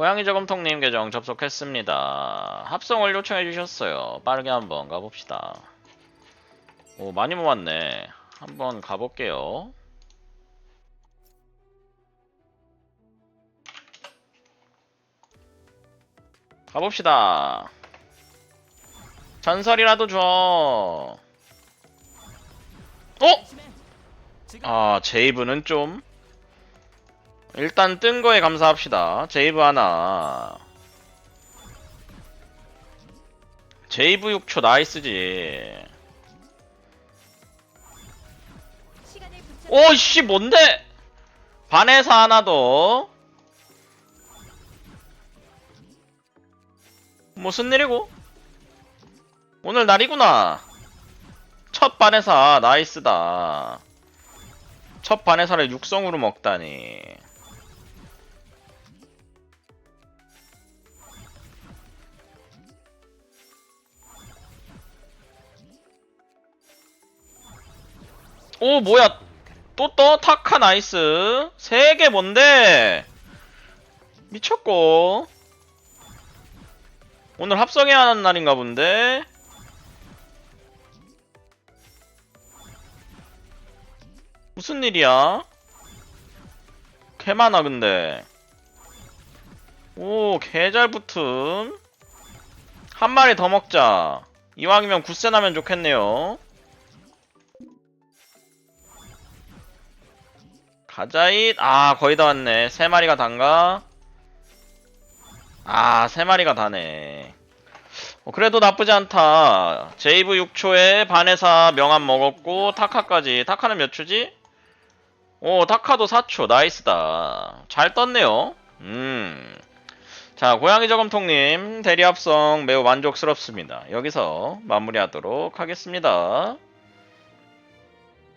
고양이 저금통님 계정 접속했습니다. 합성을 요청해 주셨어요. 빠르게 한번 가봅시다. 오 많이 모았네. 한번 가볼게요. 가봅시다. 전설이라도 줘. 어? 아, 제이브는 좀. 일단 뜬 거에 감사합시다. 제이브 하나. 제이브 6초 나이스지. 오씨, 뭔데? 반에서 하나 더. 무슨 일이고? 오늘 날이구나. 첫 반에사 나이스다. 첫 반에사를 육성으로 먹다니. 오 뭐야. 또 떠? 타카 나이스. 세 개 뭔데? 미쳤고. 오늘 합성해야 하는 날인가 본데? 무슨 일이야? 개 많아 근데. 오 개 잘 붙음. 한 마리 더 먹자. 이왕이면 굿세 나면 좋겠네요 가자잇. 아 거의 다 왔네. 세 마리가 단가? 아 세 마리가 다네. 어, 그래도 나쁘지 않다. 제이브 6초에 반에사 명함 먹었고 타카까지. 타카는 몇 초지? 오 타카도 4초. 나이스다. 잘 떴네요. 음 자 고양이 저금통님 대리 합성 매우 만족스럽습니다. 여기서 마무리하도록 하겠습니다